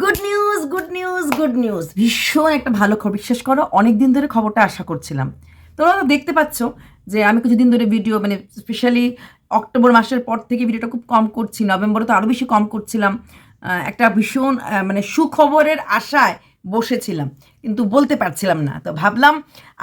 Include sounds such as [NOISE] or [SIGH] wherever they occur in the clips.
Good news good news good news ভীষণ একটা ভালো খবর। বিশ্বাস করো অনেক দিন ধরে খবরটা আশা করছিলাম। তোমরা তো দেখতে পাচ্ছ যে আমি কিছুদিন ধরে ভিডিও মানে স্পেশালি অক্টোবর মাসের পর থেকে ভিডিওটা খুব কম করছি। নভেম্বরে তো আরও বেশি কম করছিলাম। একটা ভীষণ মানে সুখবরের আশায় বসেছিলাম। কিন্তু বলতে পারছিলাম না। তো ভাবলাম,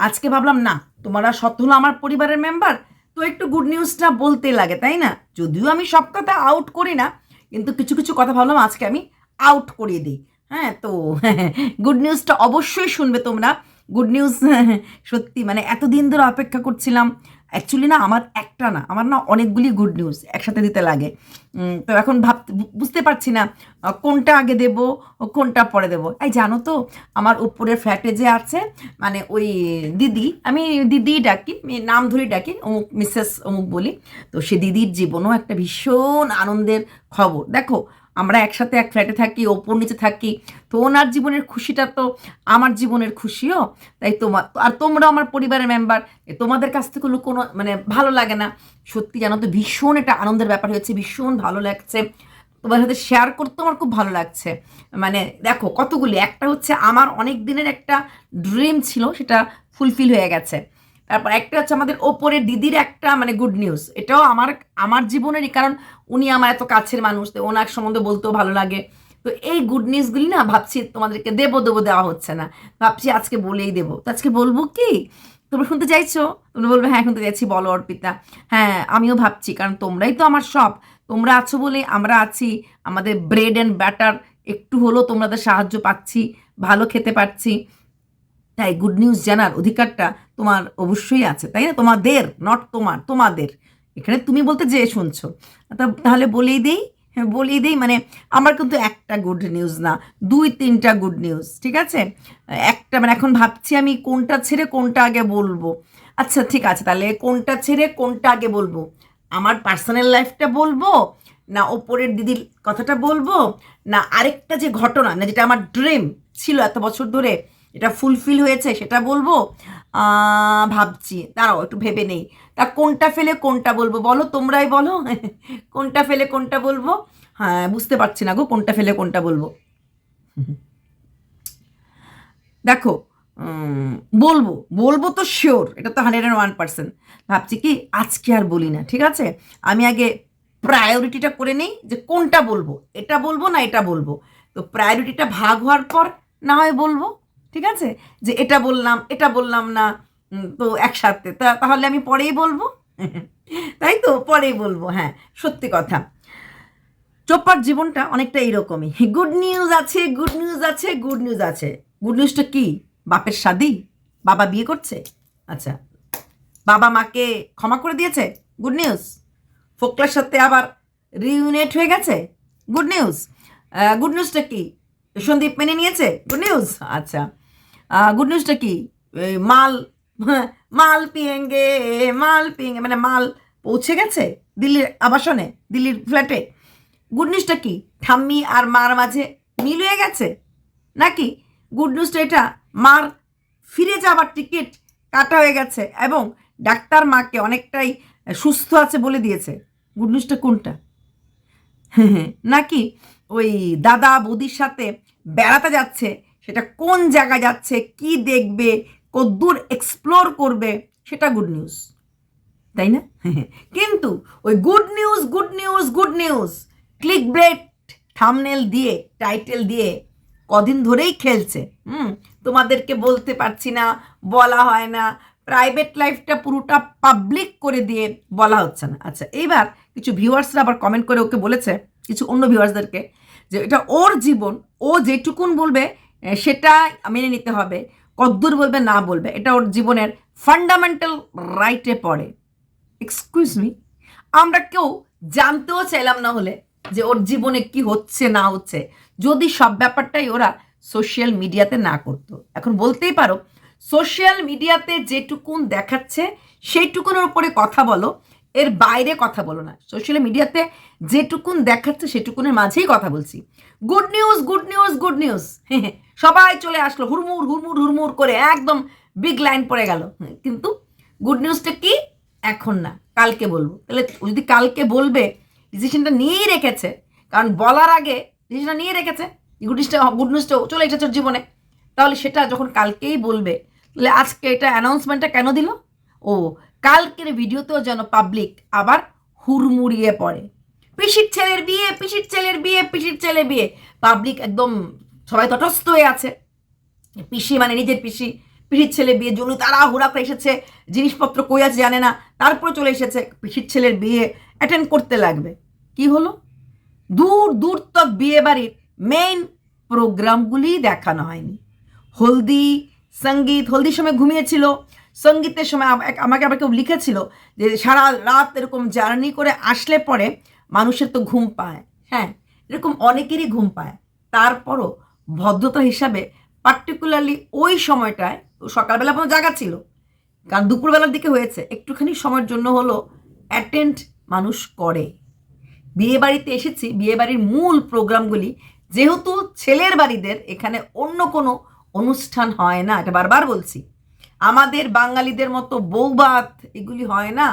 আজকে ভাবলাম, না, তোমরা সত্য হলো আমার পরিবারের মেম্বার তো একটু গুড নিউজটা বলতে লাগে। তাই না? যদিও আমি সব কথা আউট করি না, কিন্তু কিছু কিছু কথা ভাবলাম, আজকে আমি আউট করিয়ে দিই। হ্যাঁ তো [LAUGHS] গুড নিউজটা অবশ্যই শুনবে তোমরা। গুড নিউজ [LAUGHS] সত্যি মানে এতদিন ধরে অপেক্ষা করছিলাম। অ্যাকচুয়ালি না, আমার একটা না, আমার না অনেকগুলি গুড নিউজ একসাথে দিতে লাগে। তো এখন ভাব বুঝতে পারছি না কোনটা আগে দেব, কোনটা পরে দেব। এই জানো তো, আমার উপরের ফ্ল্যাটে যে আছে মানে ওই দিদি, আমি দিদি ডাকি নাম ধরে ডাকি, অমুক মিসেস অমুক বলি। তো সে দিদির জীবনও একটা ভীষণ আনন্দের খবর। দেখো আমরা একসাথে এক ফ্ল্যাটে থাকি, ওপর নিচে থাকি। তো ওনার জীবনের খুশিটা তো আমার জীবনের খুশিও। তাই তোমার আর তোমরা আমার পরিবারের মেম্বার তোমাদের কাছ থেকে কোনো মানে ভালো লাগে না। সত্যি জানো তো, ভীষণ একটা আনন্দের ব্যাপার হয়েছে, ভীষণ ভালো লাগছে। তোমার সাথে শেয়ার করতে আমার খুব ভালো লাগছে। মানে দেখো কতগুলি, একটা হচ্ছে আমার অনেক দিনের একটা ড্রিম ছিল, সেটা ফুলফিল হয়ে গেছে। তারপর একটা হচ্ছে আমাদের ওপরে দিদির একটা মানে গুড নিউজ এটাও আমার আমার জীবনেরই, কারণ উনি আমার এত কাছের মানুষ, তো ওনার সম্বন্ধে বলতেও ভালো লাগে। তো এই গুড নিউজগুলি না ভাবছি তোমাদেরকে দেবো দেবো, দেওয়া হচ্ছে না। ভাবছি আজকে বলেই দেবো। তো আজকে বলব কি? তোমরা শুনতে চাইছো? তোমরা বলবে হ্যাঁ শুনতে চাইছি, বলো অর্পিতা। হ্যাঁ আমিও ভাবছি, কারণ তোমরাই তো আমার সব। তোমরা আছো বলে আমরা আছি। আমাদের ব্রেড অ্যান্ড ব্যাটার একটু হলেও তোমাদের সাহায্য পাচ্ছি, ভালো খেতে পাচ্ছি তাই গুড নিউজ জানার অধিকারটা তোমার অবশ্যই আছে, তাই না? তোমাদের নট তোমার, তোমাদের। এখানে তুমি বলতে যে শুনছো। তাহলে বলেই দিই হ্যাঁ বলেই দিই মানে আমার কিন্তু একটা গুড নিউজ না, দুই তিনটা গুড নিউজ ঠিক আছে? একটা মানে এখন ভাবছি আমি কোনটা ছেড়ে কোনটা আগে বলব। আচ্ছা ঠিক আছে, তাহলে কোনটা ছেড়ে কোনটা আগে বলব? আমার পার্সোনাল লাইফটা বলব, না ওপরের দিদির কথাটা বলব, না আরেকটা যে ঘটনা, না যেটা আমার ড্রিম ছিল এত বছর ধরে এটা ফুলফিল হয়েছে, সেটা বলব? ভাবছি। দাঁড়াও, একটু ভেবে নেই। তা কোনটা ফেলে কোনটা বলব? বলো, তোমরাই বলো। [LAUGHS] কোনটা ফেলে কোনটা বলব? হ্যাঁ বুঝতে পারছি না গো, কোনটা ফেলে কোনটা বলব। দেখো বলব বলব তো শিওর এটা তো হান্ড্রেড অ্যান্ড ওয়ান পার্সেন্ট ভাবছি কি, আজকে আর বলি না, ঠিক আছে? আমি আগে প্রায়োরিটিটা করে নিই যে কোনটা বলব। এটা বলব না এটা বলব। তো প্রায়োরিটিটা ভাগ হওয়ার পর না হয় বলব। ঠিক আছে? যে এটা বললাম এটা বললাম না তো একসাথে। তা, তাহলে আমি পরেই বলব? [LAUGHS] তাই তো? পরেই বলব হ্যাঁ সত্যি কথা। চোপ্পার জীবনটা অনেকটা এইরকমই। গুড নিউজ আছে গুড নিউজ আছে গুড নিউজ আছে। গুড নিউজটা কি? বাপের শাদি? বাবা বিয়ে করছে? আচ্ছা। বাবা মাকে ক্ষমা করে দিয়েছে? গুড নিউজ ফোকলার সাথে আবার রিউনেট হয়ে গেছে? গুড নিউজ গুড নিউজটা কি? সন্দীপ মেনে নিয়েছে? গুড নিউজ আচ্ছা। গুড নিউজটা কি? মাল [LAUGHS] মাল পিয়েঙ্গে মাল পিয়েঙ্গে মানে মাল পৌঁছে গেছে দিল্লির আবাসনে, দিল্লির ফ্ল্যাটে গুড নিউজটা কি? ঠাম্মি আর মার মাঝে মিল হয়ে গেছে? নাকি গুড নিউজটা এটা, মার ফিরে যাবার টিকিট কাটা হয়ে গেছে এবং ডাক্তার মাকে অনেকটাই সুস্থ আছে বলে দিয়েছে? গুড নিউজটা কোনটা? [LAUGHS] নাকি ওই দাদা বৌদির সাথে বেড়াতে যাচ্ছে সেটা কোন জায়গায় যাচ্ছে, কি দেখবে কদ্দূর এক্সপ্লোর করবে, সেটা গুড নিউজ তাই না? [LAUGHS] কিন্তু ওই good news good news good news click bait thumbnail দিয়ে টাইটেল দিয়ে কদিন ধরেই খেলছে। হুম, তোমাদেরকে বলতে পারছি না, বলা হয় না প্রাইভেট লাইফটা পুরোটা পাবলিক করে দিয়ে বলা হচ্ছে না। আচ্ছা এইবার কিছু ভিউয়ার্সরা আবার কমেন্ট করে ওকে বলেছে, কিছু অন্য ভিউয়ার্সদেরকে যে এটা ওর জীবন, ও যেটুকুন বলবে সেটা মেনে নিতে হবে। কদ্দূর বলবে, না বলবে। এটা ওর জীবনের ফান্ডামেন্টাল রাইটে পড়ে। এক্সকিউজ মি আমরা কেউ জানতেও চাইলাম না হলে যে ওর জীবনে কি হচ্ছে, না হচ্ছে। যদি সব ব্যাপারটাই ওরা সোশ্যাল মিডিয়াতে না করতো। এখন বলতেই পারো সোশ্যাল মিডিয়াতে যেটুকুন দেখাচ্ছে, সেইটুকুনের উপরে কথা বলো। এর বাইরে কথা বলো না। সোশ্যাল মিডিয়াতে যেটুকুন দেখাচ্ছে সেটুকুনের মাঝেই কথা বলছি। Good news good news good news সবাই চলে আসলো, হুড়মুড় হুড়মুড় হুড়মুড় করে একদম বিগ লাইন পড়ে গেল। কিন্তু গুড নিউজটা কি? এখন না, কালকে বলব। তাহলে যদি কালকে বলবে ডিসিশনটা নিয়েই রেখেছে, কারণ বলার আগে ডিসিশনটা নিয়ে রেখেছে গুড নিউজটা গুড নিউজটা চলে এসেছে জীবনে। তাহলে সেটা যখন কালকেই বলবে, তাহলে আজকে এটা অ্যানাউন্সমেন্টটা কেন দিল? ও কালকের ভিডিওতেও যেন পাবলিক আবার হুড়মুড়িয়ে পড়ে। পিসির ছেলের বিয়ে, পিসির ছেলের বিয়ে, পিসির ছেলের বিয়ে। পাবলিক একদম সবাই তটস্থ হয়ে আছে। পিসি মানে নিজের পিসি। পিসির ছেলে বিয়ে জন্য তারা হুড়া করে এসেছে। জিনিসপত্র কই আছে জানে না। তারপরে চলে এসেছে পিসির ছেলের বিয়ে। অ্যাটেন্ড করতে লাগবে। কি হলো? দূর দূর তক বিয়ে বাড়ির মেইন প্রোগ্রামগুলি দেখানো হয়নি। হলদি, সংগীত, হলদির সময় ঘুমিয়েছিল। সঙ্গীতের সময় আম- আমাকে আবার কেউ লিখেছিল যে সারা রাত এরকম জার্নি করে আসলে পরে মানুষের তো ঘুম পায়। হ্যাঁ এরকম অনেকেরই ঘুম পায়। তারপরও ভদ্রতা হিসাবে পার্টিকুলারলি ওই সময়টায় সকালবেলা পর্যন্ত জায়গা ছিল। কারণ দুপুরবেলার দিকে হয়েছে। একটুখানি সময়ের জন্য হলো অ্যাটেন্ড মানুষ করে। বিয়ে বাড়িতে এসেছি। বিয়ে বাড়ির মূল প্রোগ্রামগুলি যেহেতু ছেলের বাড়িদের এখানে অন্য কোনো অনুষ্ঠান হয় না, এটা বারবার বলছি। আমাদের বাঙালিদের মতো বৌভাত এগুলি হয় না?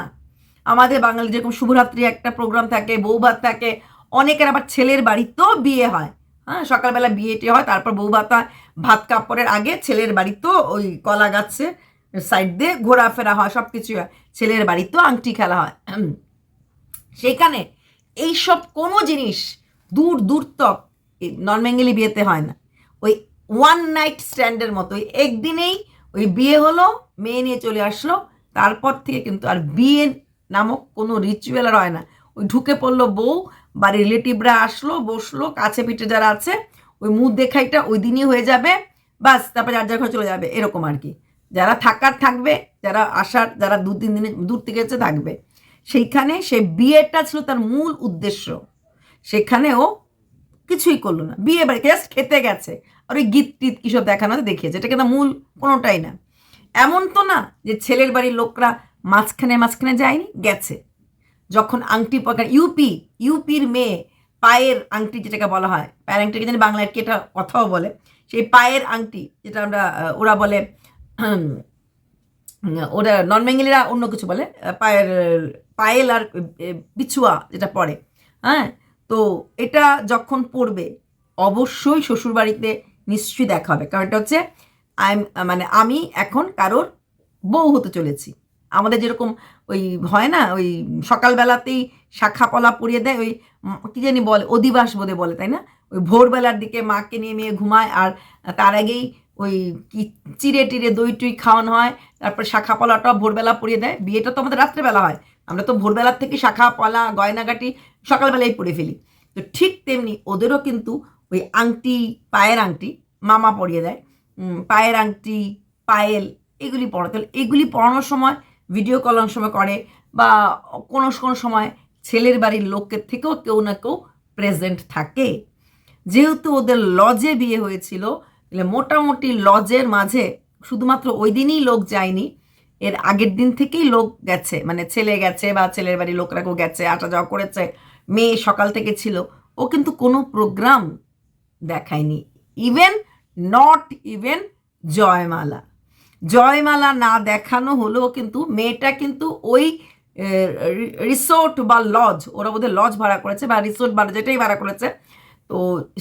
আমাদের বাঙালি যেরকম শুভরাত্রি একটা প্রোগ্রাম থাকে বৌভাত থাকে, অনেকের আবার ছেলের বাড়িতেও বিয়ে হয়। হ্যাঁ সকালবেলা বিয়েটি হয়, তারপর বৌভাত হয়। ভাত কাপড়ের আগে ছেলের বাড়িতেও ওই কলা গাছে সাইড দিয়ে ঘোরাফেরা হয় সব কিছুই হয়। ছেলের বাড়িতেও আংটি খেলা হয়। [CLEARS THROAT] সেখানে এইসব কোনো জিনিস দূর দূর তক নন বিয়েতে হয় না। ওই ওয়ান নাইট স্ট্যান্ডের মতো একদিনেই ওই বিয়ে হলো, মেয়ে নিয়ে চলে আসলো, তারপর থেকে কিন্তু আর বিয়ে নামক কোনো রিচুয়াল আর হয় না। ওই ঢুকে পড়ল বউ বা রিলেটিভরা আসলো, বসল, কাছে পিঠে যারা আছে, ওই মুখ দেখাইটা ওই দিনই হয়ে যাবে, বাস, তারপর যার যার ঘরে চলে যাবে, এরকম আর কি। যারা থাকার থাকবে, যারা আসার, যারা দু তিন দিনে দূর থেকে এসে থাকবে, সেইখানে সে বিয়েটা ছিল তার মূল উদ্দেশ্য। সেখানেও কিছুই করল না। বিয়ে বাড়ি জাস্ট খেতে গেছে। আর ওই গীত টিত কিসব দেখানো দেখিয়েছে এটা কিন্তু মূল কোনোটাই না। এমন তো না যে ছেলের বাড়ির লোকরা মাঝখানে মাঝখানে যায়নি, গেছে। যখন আংটি পকা ইউপি, ইউপির মেয়ে পায়ের আংটি যেটাকে বলা হয়, পায়ের আংটিকে জানি বাংলায় কি এটা কথাও বলে, সেই পায়ের আংটি যেটা আমরা ওরা বলে ওরা নন বেঙ্গলিরা অন্য কিছু বলে পায়ের, পায়েল আর বিছুয়া যেটা পড়ে হ্যাঁ? তো এটা যখন পড়বে, অবশ্যই শ্বশুরবাড়িতে নিশ্চয়ই দেখা হবে। কারণ এটা হচ্ছে আই মানে আমি এখন কারোর বউ হতে চলেছি। আমাদের যেরকম ওই হয় না, ওই সকালবেলাতেই শাখা পলা পরিয়ে দেয়, ওই কি জানি বলে, অধিবাস বোধে বলে, তাই না? ওই ভোরবেলার দিকে মাকে নিয়ে মেয়ে ঘুমায়, আর তার আগেই ওই কি চিড়ে টিড়ে দই টই খাওয়ানো হয়, তারপর শাখা পলাটাও ভোরবেলা পরিয়ে দেয়। বিয়েটা তো আমাদের রাত্রেবেলা হয়। আমরা তো ভোরবেলার থেকে শাখা পলা, গয়নাগাটি সকালবেলায় পরে ফেলি। তো ঠিক তেমনি ওদেরও কিন্তু ওই আংটি, পায়ের আংটি, মামা পরিয়ে দেয়। পায়ের আংটি, পায়েল, এগুলি পড়াতে এগুলি পড়ানোর সময় ভিডিও কল অনেক সময় করে বা কোনো কোনো সময় ছেলের বাড়ির লোকের থেকেও কেউ না কেউ প্রেজেন্ট থাকে। যেহেতু ওদের লজে বিয়ে হয়েছিল মোটামুটি লজের মাঝে শুধুমাত্র ওই দিনই লোক যায়নি, এর আগের দিন থেকেই লোক গেছে। মানে ছেলে গেছে বা ছেলের বাড়ির লোকরা কেউ গেছে, আসা যাওয়া করেছে, মেয়ে সকাল থেকে ছিল, ও কিন্তু কোনো প্রোগ্রাম দেখায়নি। Even not even Jaimala. Jaimala না দেখানো হলেও কিন্তু মেয়েটা কিন্তু ওই রিসোর্ট বা লজ ওরা বোধহয় লজ ভাড়া করেছে বা রিসোর্ট বা যেটাই ভাড়া করেছে। তো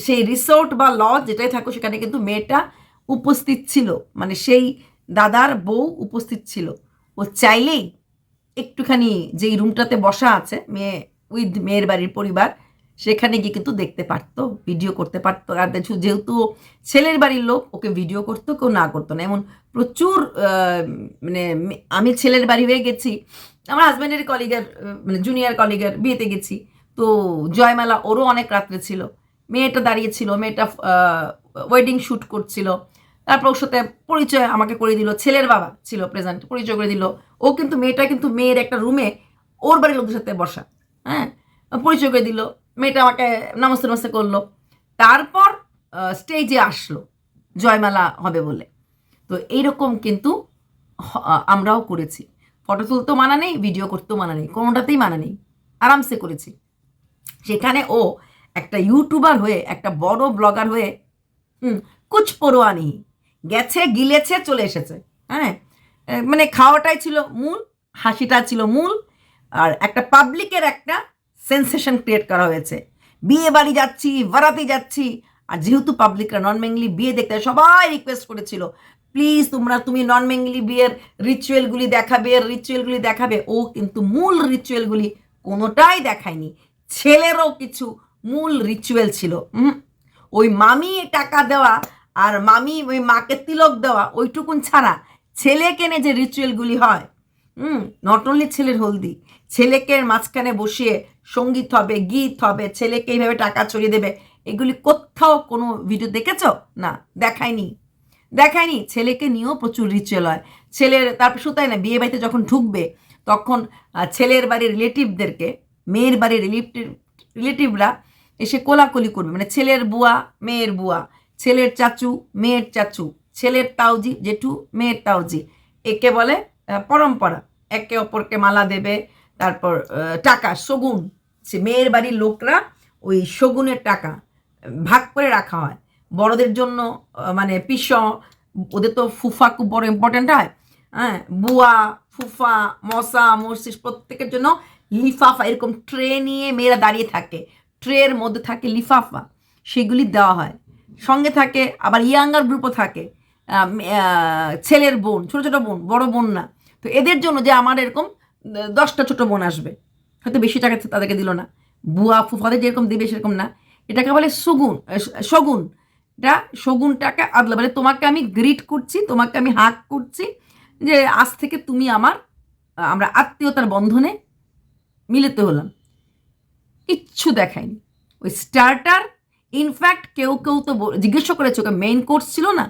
সেই রিসোর্ট বা লজ যেটাই থাকুক, সেখানে কিন্তু মেয়েটা উপস্থিত ছিল। মানে সেই দাদার বউ উপস্থিত ছিল। ও চাইলেই একটুখানি যেই রুমটাতে বসা আছে, মেয়ে উইথ মেয়ের বাড়ির পরিবার সেখানে গিয়ে কিন্তু দেখতে পারতো ভিডিও করতে পারতো। আর যেহেতু ছেলের বাড়ির লোক, ওকে ভিডিও করতো, কেউ না করতো না। এমন প্রচুর মানে আমি ছেলের বাড়ি হয়ে গেছি, আমার হাজব্যান্ডের কলিগের মানে জুনিয়র কলিগের বিয়েতে গেছি। তো জয়মালা, ওরও অনেক রাত্রে ছিল। মেয়েটা দাঁড়িয়েছিল মেয়েটা ওয়েডিং শ্যুট করছিল। তারপর ওর সাথে পরিচয় আমাকে করে দিল, ছেলের বাবা ছিল প্রেজেন্ট পরিচয় করে দিল। ও কিন্তু, মেয়েটা কিন্তু মেয়ের একটা রুমে ওর বাড়ির লোকদের সাথে বসা হ্যাঁ? পরিচয় করে দিল। মেয়েটা আমাকে নমস্তে নমস্তে করল। তারপর স্টেজে আসলো, জয়মালা হবে বলে। তো এইরকম কিন্তু আমরাও করেছি। ফটো তুলতেও মানা নেই ভিডিও করতেও মানা নেই, কোনোটাতেই মানা নেই। আরামসে করেছি। সেখানে ও একটা ইউটিউবার হয়ে, একটা বড় ব্লগার হয়ে, হুম কুচ পরোয়া নেই গেছে, গিলেছে, চলে এসেছে। হ্যাঁ মানে খাওয়াটাই ছিল মূল, হাসিটা ছিল মূল, আর একটা পাবলিকের একটা সেন্সেশন ক্রিয়েট করা হয়েছে। বিয়ে বাড়ি যাচ্ছি, বারাতে যাচ্ছি, আর যেহেতু পাবলিকরা নন বেঙ্গলি বিয়ে দেখতে সবাই রিকোয়েস্ট করেছিল প্লিজ তোমরা, তুমি নন বেঙ্গলি বিয়ের রিচুয়ালগুলি দেখাবে রিচুয়ালগুলি দেখাবে। ও কিন্তু মূল রিচুয়ালগুলি কোনোটাই দেখায়নি। ছেলেরও কিছু মূল রিচুয়াল ছিল। ওই মামি টাকা দেওয়া আর মামি ওই মাকে তিলক দেওয়া, ওইটুকুন ছাড়া ছেলে কেনে যে রিচুয়ালগুলি হয় হুম নট অনলি ছেলের হলদি ছেলেকে মাঝখানে বসিয়ে সংগীত হবে, গীত হবে, ছেলেকে এইভাবে টাকা ছড়িয়ে দেবে, এগুলি কোথাও কোনো ভিডিও দেখেছ? না, দেখায়নি। দেখায়নি, ছেলেকে নিয়েও প্রচুর রিচুয়াল হয়। ছেলের তারপর শুধু তাই না, বিয়ে বাড়িতে যখন ঢুকবে, তখন ছেলের বাড়ির রিলেটিভদেরকে মেয়ের বাড়ির রিলেটিভ রিলেটিভরা এসে কোলাকুলি করবে। মানে ছেলের বুয়া, মেয়ের বুয়া, ছেলের চাচু, মেয়ের চাচু, ছেলের তাউজি জেঠু, মেয়ের তাউজি একে বলে পরম্পরা। একে অপরকে মালা দেবে তারপর টাকা, শগুন। সে মেয়ের বাড়ির লোকরা ওই শগুনের টাকা ভাগ করে রাখা হয়। বড়দের জন্য মানে পিস, ওদের তো ফুফা খুব বড় ইম্পর্ট্যান্ট হয়। হ্যাঁ বুয়া, ফুফা, মশা মসিস প্রত্যেকের জন্য লিফাফা, এরকম ট্রে নিয়ে মেয়েরা দাঁড়িয়ে থাকে। ট্রের মধ্যে থাকে লিফাফা, সেগুলি দেওয়া হয়। সঙ্গে থাকে আবার ইয়াঙ্গার গ্রুপও থাকে। ছেলের বোন, ছোটো ছোটো বোন, বড় বোন না। তো এদের জন্য যে আমার এরকম দশটা ছোটো বোন আসবে। হয়তো বেশি টাকা তাদেরকে দিল না। বুয়া ফুফাদের যেরকম দিবে সেরকম না। এটাকে বলে সুগুন শগুন। এটা শগুনটাকে আদলা মানে তোমাকে আমি গ্রিট করছি, তোমাকে আমি হাক করছি যে আজ থেকে তুমি আমার, আমরা আত্মীয়তার বন্ধনে মিলিত হলাম। কিচ্ছু দেখায়নি। ওই স্টার্টার ইনফ্যাক্ট কেউ কেউ তো জিজ্ঞেস করেছে, ওকে মেইন কোর্স ছিল না।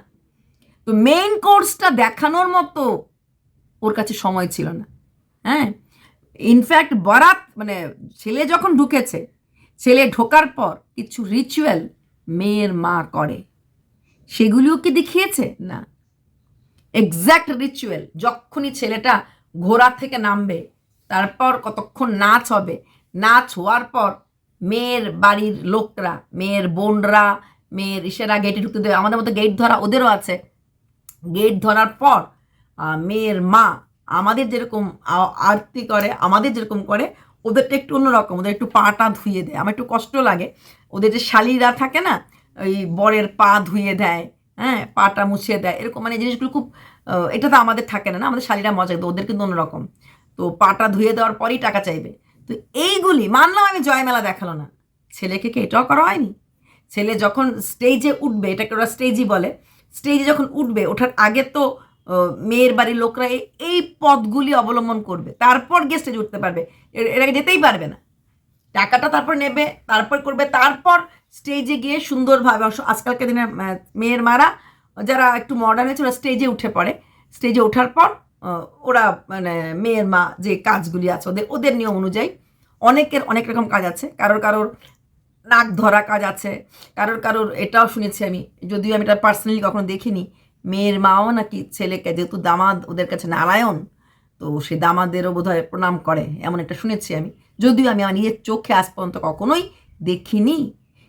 তো মেইন কোর্সটা দেখানোর মতো ওর কাছে সময় ছিল না। হ্যাঁ? ইনফ্যাক্ট বরাত মানে ছেলে যখন ঢুকেছে, ছেলে ঢোকার পর কিছু রিচুয়াল মেয়ের মা করে। সেগুলিও কি দেখিয়েছে? না। এক্স্যাক্ট রিচুয়াল যখনই ছেলেটা ঘোড়া থেকে নামবে, তারপর কতক্ষণ নাচ হবে, নাচ হওয়ার পর মেয়ের বাড়ির লোকরা, মেয়ের বোনরা, মেয়ের ইসেরা গেটে ঢুকতে দেবে। আমাদের মতো গেট ধরা, ওদেরও আছে। গেট ধরার পর মেয়ের মা আমাদের যেরকম আরতি করে, আমাদের যেরকম করে, ওদেরটা একটু অন্যরকম, ওদের একটু পাটা ধুয়ে দেয়। আমার একটু কষ্ট লাগে। ওদের যে শালিরা থাকে না, ওই বরের পা ধুয়ে দেয় হ্যাঁ পাটা মুছিয়ে দেয়, এরকম মানে জিনিসগুলো খুব এটা তো আমাদের থাকে না না? আমাদের শালিরা মজা কিন্তু ওদের কিন্তু অন্যরকম। তো পাটা ধুয়ে দেওয়ার পরেই টাকা চাইবে। তো এইগুলি, মানলাম আমি জয়মেলা দেখাল না। ছেলেকে কি এটাও করা হয়নি? ছেলে যখন স্টেজে উঠবে, এটাকে ওরা স্টেজই বলে স্টেজে যখন উঠবে, ওঠার আগে তো মেয়ের বাড়ির লোকরা এই- পথগুলি অবলম্বন করবে। তারপর গিয়ে স্টেজে উঠতে পারবে। এর যেতেই পারবে না। টাকাটা তারপর নেবে, তারপর করবে, তারপর স্টেজে গিয়ে সুন্দরভাবে আজকালকার দিনের মেয়ের মারা, যারা একটু মডার্ন হয়েছে ওরা স্টেজে উঠে পড়ে। স্টেজে ওঠার পর ওরা মানে মেয়ের মা যে কাজগুলি আছে, ওদের ওদের নিয়ম অনুযায়ী অনেকের অনেক রকম কাজ আছে। কারোর কারোর নাক ধরা কাজ আছে। কারোর কারোর এটাও শুনেছি আমি। যদিও আমি এটা পার্সোনালি কখনো দেখিনি। মেয়ের মাও নাকি ছেলেকে, যেহেতু দামাদ ওদের কাছে নারায়ণ, তো সে দামাদেরও বোধহয় প্রণাম করে, এমন একটা শুনেছি আমি। যদিও আমি আমার নিজের চোখে আজ পর্যন্ত কখনোই দেখিনি,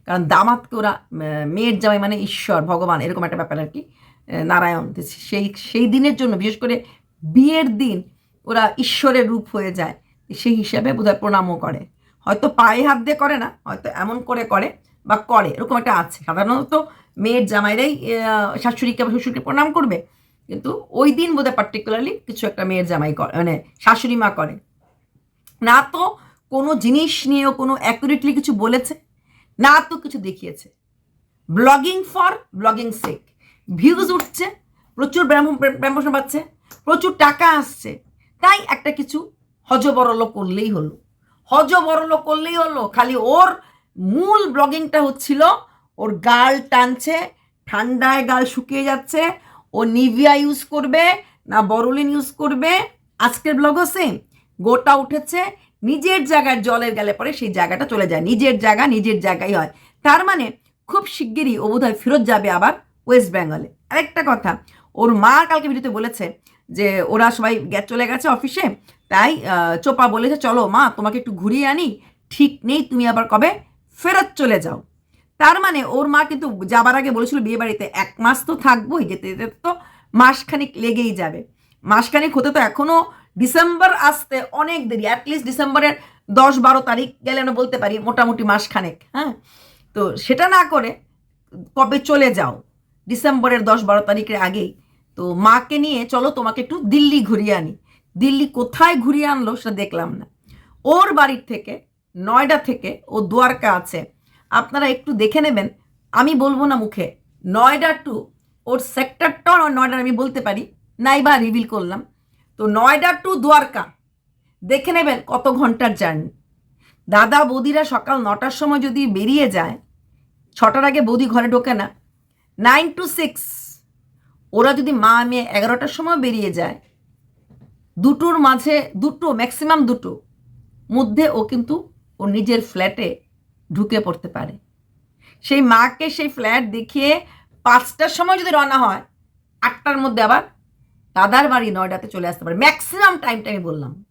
কারণ দামাদকে ওরা মেয়ের জামাই মানে ঈশ্বর, ভগবান, এরকম একটা ব্যাপার আর কি নারায়ণ। সেই সেই দিনের জন্য, বিশেষ করে বিয়ের দিন, ওরা ঈশ্বরের রূপ হয়ে যায়, সেই হিসাবে বোধহয় প্রণামও করে। হয়তো পায়ে হাত দিয়ে করে না, হয়তো এমন করে করে বা করে, এরকম একটা আছে। সাধারণত মেয়ের জামাইরাই শাশুড়িকে বা শ্বশুরকে প্রণাম করবে। কিন্তু ওই দিন বোধহয় পার্টিকুলারলি কিছু একটা মেয়ের জামাই করে মানে শাশুড়ি মা করে। না তো কোনো জিনিস নিয়েও কোনো অ্যাকুরেটলি কিছু বলেছে, না তো কিছু দেখিয়েছে। Blogging for blogging sake views উঠছে, প্রচুর প্রমোশন পাচ্ছে প্রচুর টাকা আসছে। তাই একটা কিছু হজবরল করলেই হলো। হজবরল করলেই হলো, খালি ওর মূল ব্লগিংটা হচ্ছিল ওর গাল টানছে, ঠান্ডায় গাল শুকিয়ে যাচ্ছে, ও নিভিয়া ইউজ করবে, না বরলিন ইউজ করবে। আজকের ব্লগও সেম গোটা উঠেছে, নিজের জায়গায় জলের গেলে পরে সেই জায়গাটা চলে যায়, নিজের জায়গা নিজের জায়গায় হয়। তার মানে খুব শিগগিরই ও বোধহয় ফেরত যাবে আবার ওয়েস্ট বেঙ্গলে আরেকটা কথা, ওর মা কালকে ভিডিওতে বলেছে যে ওরা সবাই চলে গেছে অফিসে তাই চোপা বলেছে, চলো মা, তোমাকে একটু ঘুরিয়ে আনি, ঠিক নেই, তুমি আবার কবে ফেরত চলে যাও। তার মানে ওর মা কিন্তু যাবার আগে বলেছিল বিয়ে বাড়িতে এক মাস তো থাকবোই, যেতে যেতে তো মাসখানিক লেগেই যাবে। মাসখানিক হতে তো এখনও ডিসেম্বর আসতে অনেক দেরি অ্যাটলিস্ট ডিসেম্বরের দশ বারো তারিখ গেলে আমরা বলতে পারি মোটামুটি মাসখানেক হ্যাঁ? তো সেটা না করে কবে চলে যাও, ডিসেম্বরের দশ বারো তারিখের আগেই। তো মাকে নিয়ে চলো তোমাকে একটু দিল্লি ঘুরিয়ে আনি। দিল্লি কোথায় ঘুরিয়ে আনলো সেটা দেখলাম না। ওর বাড়ির থেকে, নয়ডা থেকে ও দুয়ারকা আছে আপনারা একটু দেখে নেবেন। আমি বলব না মুখে। নয়ডা টু, ওর সেক্টরটাও নয়ডার আমি বলতে পারি। নাইবা রিভিল করলাম। তো নয়ডা টু দ্বারকা, দেখে নেবেন কত ঘণ্টার জার্নি। দাদা বৌদিরা সকাল নটার সময় যদি বেরিয়ে যায়, ছটার আগে বৌদি ঘরে ঢোকে না নাইন টু সিক্স ওরা যদি মা মেয়ে এগারোটার সময় বেরিয়ে যায়, দুটোর মাঝে, দুটো ম্যাক্সিমাম দুটো, মধ্যে ও কিন্তু ওর নিজের ফ্ল্যাটে ঢুকে পড়তে পারে। সেই মাকে সেই ফ্ল্যাট দেখিয়ে পাঁচটার সময় যদি রওনা হয়, আটটার মধ্যে আবার দাদার বাড়ি নয়ডাতে চলে আসতে পারে। ম্যাক্সিমাম টাইমটা আমি বললাম।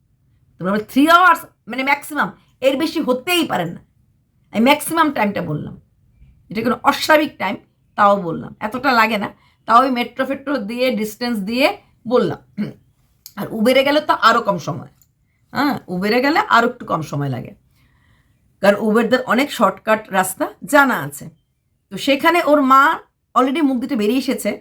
তোমরা থ্রি আওয়ার্স মানে ম্যাক্সিমাম এর বেশি হতেই পারেন না। আমি ম্যাক্সিমাম টাইমটা বললাম। এটা কোনো অস্বাভাবিক টাইম তাও বললাম। এতটা লাগে না। তাও ওই মেট্রো ফেট্রো দিয়ে ডিস্টেন্স দিয়ে বললাম। আর উবেরে গেলে তো আরও কম সময়। হ্যাঁ উবেরে গেলে আরও একটু কম সময় লাগে। কারণ উবেরদের অনেক শর্টকাট রাস্তা জানা আছে। তো সেখানে ওর মা অলরেডি মুখ দিতে বেরিয়ে এসেছে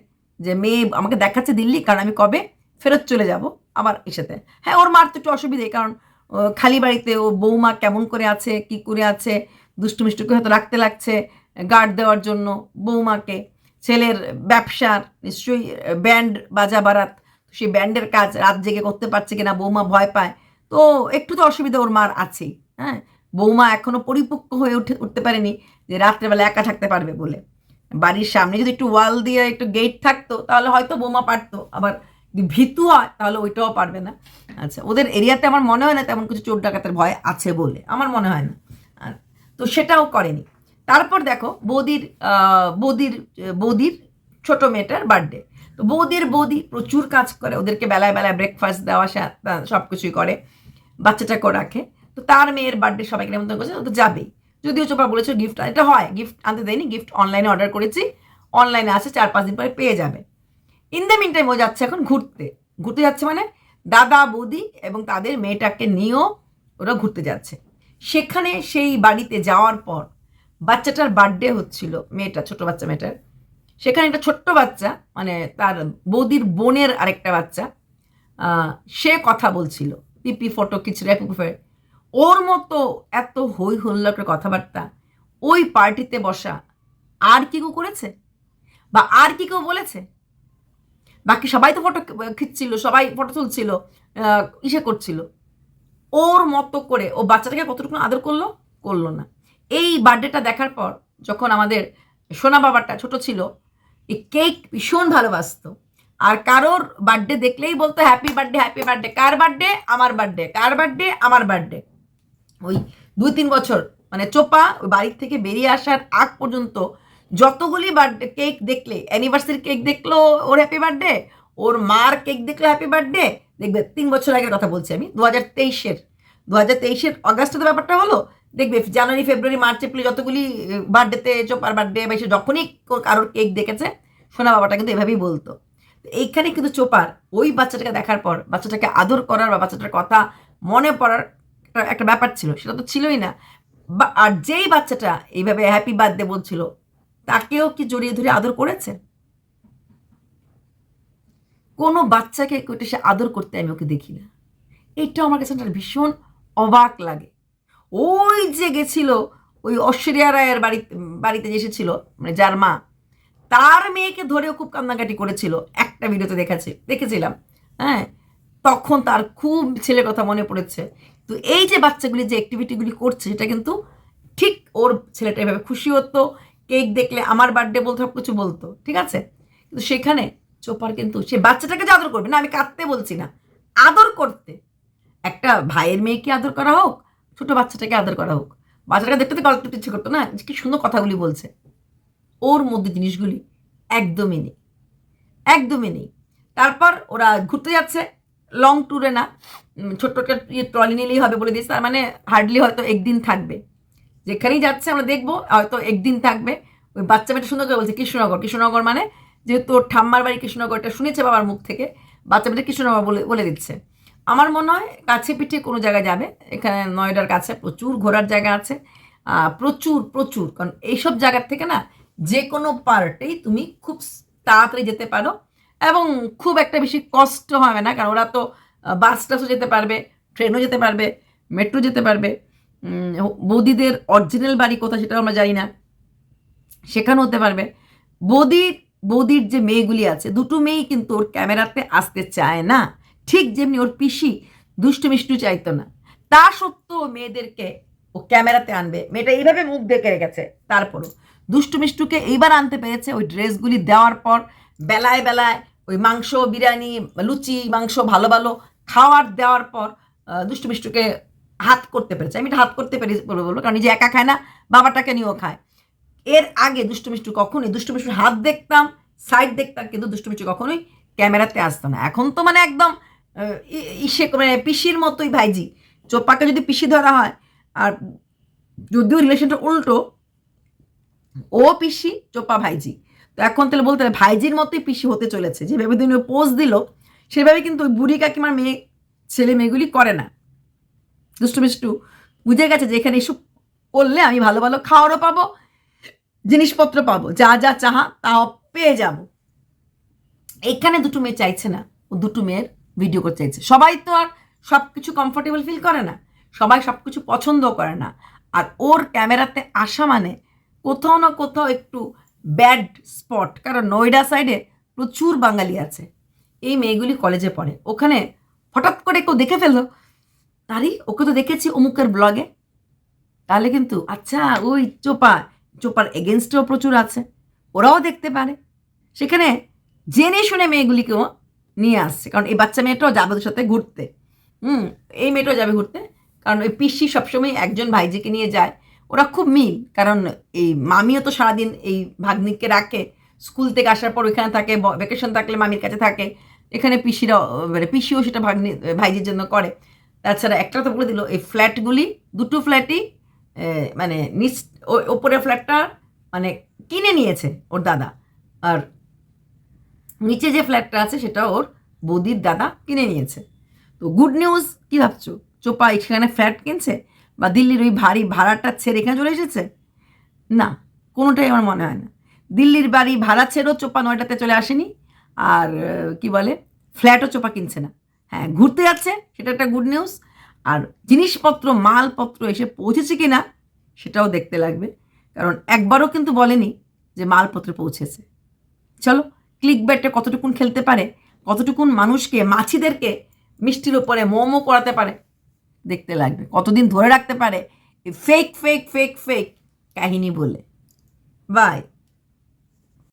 যে, মেয়ে, আমাকে দেখাচ্ছে দিল্লি, কারণ আমি কবে ফেরত চলে যাব? আবার এসেতে হ্যাঁ ওর মার তো একটু অসুবিধে, কারণ খালি বাড়িতে, ও বৌমা কেমন করে আছে, কি করে আছে দুষ্টু মিষ্টুকে হয়তো রাখতে লাগছে গার্ড দেওয়ার জন্য, বৌমাকে। ছেলের ব্যবসার নিশ্চয়ই ব্যান্ড বাজা বারাত সেই ব্যান্ডের কাজ রাত জেগে করতে পারছে কিনা, বৌমা ভয় পায়। তো একটু তো অসুবিধা ওর মার আছেই হ্যাঁ। বৌমা এখনও পরিপক্ক হয়ে উঠে, উঠতে পারেনি যে রাত্রেবেলা একা থাকতে পারবে বলে। বাড়ির সামনে যদি একটু ওয়াল দিয়ে একটু গেট থাকতো, তাহলে হয়তো বৌমা পারতো। আবার যদি ভীতু হয়, তাহলে ওইটাও পারবে না। আচ্ছা ওদের এরিয়াতে আমার মনে হয় না তেমন কিছু চোর ডাকাতের ভয় আছে বলে। আমার মনে হয় না। তো সেটাও করেনি। তারপর দেখো বৌদির বৌদির বৌদির ছোট মেয়েটার বার্থডে তো বৌদির বৌদি প্রচুর কাজ করে। ওদেরকে বেলায় বেলায় ব্রেকফাস্ট দেওয়া সব কিছুই করে। বাচ্চাটাকেও রাখে। তো তার মেয়ের বার্থডে সবাইকে নেমন্তন্ন করছে, তো যাবেই। যদিও চোপা বলেছে গিফট এটা হয় গিফট আনতে দেয়নি গিফট অনলাইনে অর্ডার করেছি অনলাইনে আছে চার পাঁচ দিন পরে পেয়ে যাবে। ইন দ্য মিন টাইম ও যাচ্ছে এখন ঘুরতে। ঘুরতে যাচ্ছে মানে দাদা, বৌদি এবং তাদের মেয়েটাকে নিয়েও ওরা ঘুরতে যাচ্ছে। সেখানে সেই বাড়িতে যাওয়ার পর বাচ্চাটার বার্থডে হচ্ছিল, মেয়েটা, ছোট বাচ্চা মেয়েটার। সেখানে একটা ছোট্ট বাচ্চা মানে তার বৌদির বোনের আরেকটা বাচ্চা সে কথা বলছিল। পিপি ফটো, কিছু পিপি ওর মতো এত হই হুল্লোড়ের কথাবার্তা ওই পার্টিতে বসা আর কি কেউ করেছে? বা আর কি কেউ বলেছে? বাকি সবাই তো ফটো খিচ্ছিল, সবাই ফটো তুলছিল ইসে করছিল। ওর মতো করে ও বাচ্চাটাকে কতটুকু আদর করল? করল না। এই বার্থডেটা দেখার পর যখন আমাদের সোনা বাবাটা ছোট ছিল এই কেক ভীষণ ভালোবাসতো। আর কারোর বার্থডে দেখলেই বলতো হ্যাপি বার্থডে হ্যাপি বার্থডে কার বার্থডে? আমার বার্থডে। কার বার্থডে? আমার বার্থডে। ওই দুই তিন বছর মানে চোপা বাড়ির থেকে বেরিয়ে আসার আগ পর্যন্ত যতগুলি বার্থডে কেক দেখলে অ্যানিভার্সারি কেক দেখল ওর হ্যাপি বার্থডে ওর মার কেক দেখল হ্যাপি বার্থডে দেখবে তিন বছর আগের কথা বলছি আমি দু হাজার তেইশের দু হাজার তেইশের অগাস্টে তো ব্যাপারটা হলো, দেখবে জানুয়ারি ফেব্রুয়ারি মার্চ এপ্রিল যতগুলি বার্থডেতে চোপার বার্থডে বা এসে যখনই কারোর কেক দেখেছে, সোনা বাবাটা কিন্তু এভাবেই বলতো। এইখানে কিন্তু চোপার ওই বাচ্চাটাকে দেখার পর, বাচ্চাটাকে আদর করার বা বাচ্চাটার কথা মনে পড়ার একটা- ব্যাপার ছিল, সেটা তো ছিলই না। বা, আর যেই বাচ্চাটা এইভাবে হ্যাপি বার্থডে বলছিল, তাকেও কি জড়িয়ে ধরে আদর করেছে? কোনো বাচ্চাকে সে আদর করতে আমি ওকে দেখি না। এইটা আমার কাছে ভীষণ অবাক লাগে। ওই যে গেছিল, ওই ঐশ্বরিয়া রায়ের বাড়িতে বাড়িতে যে এসেছিল মানে যার মা, তার মেয়েকে ধরেও খুব কান্নাকাটি করেছিল। একটা ভিডিওতে দেখেছি দেখেছিলাম হ্যাঁ? তখন তার খুব ছেলের কথা মনে পড়েছে। তো এই যে বাচ্চাগুলি যে অ্যাক্টিভিটিগুলি করছে, সেটা কিন্তু ঠিক ওর ছেলেটা এভাবে খুশি হতো, কেক দেখলে আমার বার্থডে বলতো সব কিছু বলতো, ঠিক আছে? কিন্তু সেখানে চোপার কিন্তু, সে বাচ্চাটাকে যে আদর করবে, না, আমি কাঁদতে বলছি না। আদর করতে। একটা ভাইয়ের মেয়েকে আদর করা হোক, ছোট বাচ্চাটাকে আদর করা হোক। বাচ্চাটাকে দেখতে তো গল্প ইচ্ছে করতো না, কি সুন্দর কথাগুলি বলছে। ওর মধ্যে জিনিসগুলি একদমই নেই। একদমই নেই। তারপর ওরা ঘুরতে যাচ্ছে লং ট্যুরে না ছোট্ট একটা ইয়ে ট্রলি নিলেই হবে বলে দিয়েছে। তার মানে হার্ডলি হয়তো একদিন থাকবে। যেখানেই যাচ্ছে আমরা দেখব, হয়তো একদিন থাকবে। ওই বাচ্চা মেয়েটা সুন্দর করে বলছে, কৃষ্ণনগর। কৃষ্ণনগর মানে যেহেতু ওর ঠাম্মার বাড়ি কৃষ্ণনগরটা শুনেছে বাবার মুখ থেকে, বাচ্চা মেয়েটা কৃষ্ণনগর বলে বলে দিচ্ছে। আমার মনে হয় কাছে পিঠে কোনো জায়গায় যাবে। এখানে নয়ডার কাছে প্রচুর ঘোরার জায়গা আছে। প্রচুর প্রচুর। কারণ এইসব জায়গার থেকে না যে কোনো পার্টেই তুমি খুব তাড়াতাড়ি যেতে পারো। এবং খুব একটা বেশি কষ্ট হবে না, কারণ ওরা তো বাস টাসও যেতে পারবে, ট্রেনও যেতে পারবে, মেট্রো যেতে পারবে। বৌদিদের অরিজিনাল বাড়ি কোথায় সেটাও আমরা জানি না। সেখানেও হতে পারবে। বৌদির বৌদির যে মেয়েগুলি আছে, দুটো মেয়েই কিন্তু ওর ক্যামেরাতে আসতে চায় না। ঠিক যেমনি ওর পিসি দুষ্টু মিষ্টু চাইতো না। তা সত্ত্বেও মেয়েদেরকে ও ক্যামেরাতে আনবে। মেয়েটা এইভাবে মুখ দেখে রেখেছে। তারপরও দুষ্টু মিষ্টুকে এইবার আনতে পেরেছে ওই ড্রেসগুলি দেওয়ার পর। বেলায় বেলায় ওই মাংস বিরিয়ানি, লুচি, মাংস ভালো ভালো খাওয়ার, দেওয়ার পর দুষ্টু মিষ্টুকে হাত করতে পেরেছে। আমি এটা হাত করতে পেরেছি বলব বলব, কারণ নিজে একা খায় না, বাবাটাকে নিয়েও খায়। এর আগে দুষ্টু মিষ্টু কখনোই, দুষ্টু মিষ্টুর হাত দেখতাম, সাইড দেখতাম, কিন্তু দুষ্টু মিষ্টু কখনোই ক্যামেরাতে আসতো না। এখন তো মানে একদম ইসে মানে পিসির মতোই ভাইজি। চোপাকে যদি পিসি ধরা হয়, আর যদিও রিলেশনটা উল্টো, ও পিসি, চোপা ভাইজি। তো এখন তাহলে বলতে ভাইজির মতোই পিসি হতে চলেছে। যেভাবে দিন পোজ দিল, সেভাবে কিন্তু ওই বুড়ি কাকিমার মেয়ে, ছেলে মেয়েগুলি করে না। দুষ্টু মিষ্টু বুঝে গেছে যে এখানে এসব করলে আমি ভালো ভালো খাওয়ারও পাবো, জিনিসপত্র পাবো, যা যা চাহা তাও পেয়ে যাব। এখানে দুটো মেয়ে চাইছে না, ও দুটো মেয়ের ভিডিও করতে চাইছে। সবাই তো আর সব কিছু কমফোর্টেবল ফিল করে না, সবাই সব কিছু পছন্দও করে না। আর ওর ক্যামেরাতে আসা মানে কোথাও না কোথাও একটু ব্যাড স্পট, কারণ নয়ডা সাইডে প্রচুর বাঙালি আছে। এই মেয়েগুলি কলেজে পড়ে। ওখানে হঠাৎ করে কেউ দেখে ফেলল। তারই, ওকে তো দেখেছি অমুকের ব্লগে তাহলে কিন্তু আচ্ছা ওই চোপা, চোপার এগেনস্টেও প্রচুর আছে। ওরাও দেখতে পারে। সেখানে জেনে শুনে মেয়েগুলিকেও নিয়ে আসছে। কারণ এই বাচ্চা মেয়েটাও যাবে ওদের সাথে ঘুরতে। হুম, এই মেয়েটাও যাবে ঘুরতে। কারণ ওই পিসি সবসময় একজন ভাইজিকে নিয়ে যায়। ওরা খুব মিল, কারণ এই মামিও তো সারাদিন এই ভাগ্নিককে রাখে স্কুল থেকে আসার পর ওইখানে থাকে ভ্যাকেশন থাকলে মামির কাছে থাকে, এখানে পিসিরা মানে পিসিও সেটা ভাগ্নি, ভাইজির জন্য করে। তাছাড়া একটা তো বলে দিল, এই ফ্ল্যাটগুলি, দুটো ফ্ল্যাটই মানে নিচ ওপরের ফ্ল্যাটটা মানে কিনে নিয়েছে ওর দাদা, আর নিচে যে ফ্ল্যাটটা আছে সেটা ওর বৌদির দাদা কিনে নিয়েছে। তো গুড নিউজ কী ভাবছ? চোপা এখানে ফ্ল্যাট কিনছে? বা দিল্লির ওই ভারী ভাড়াটা ছেড়ে এখানে চলে এসেছে? না, কোনোটাই আমার মনে হয় না। দিল্লির বাড়ি ভাড়া ছেড়েও চোপা নয়টাতে চলে আসেনি, আর কি বলে, ফ্ল্যাটও চোপা কিনছে না। হ্যাঁ ঘুরতে যাচ্ছে, সেটা একটা গুড নিউজ আর জিনিসপত্র, মালপত্র এসে পৌঁছেছে কি না সেটাও দেখতে লাগবে। কারণ একবারও কিন্তু বলেনি যে মালপত্র পৌঁছেছে। চলো ক্লিক ব্যাটে কতটুকুন খেলতে পারে, কতটুকুন মানুষকে, মাছিদেরকে মিষ্টির ওপরে মোমো করাতে পারে দেখতে লাগবে। কতদিন ধরে রাখতে পারে? ফেক ফেক ফেক ফেক কাহিনী বলে। বাই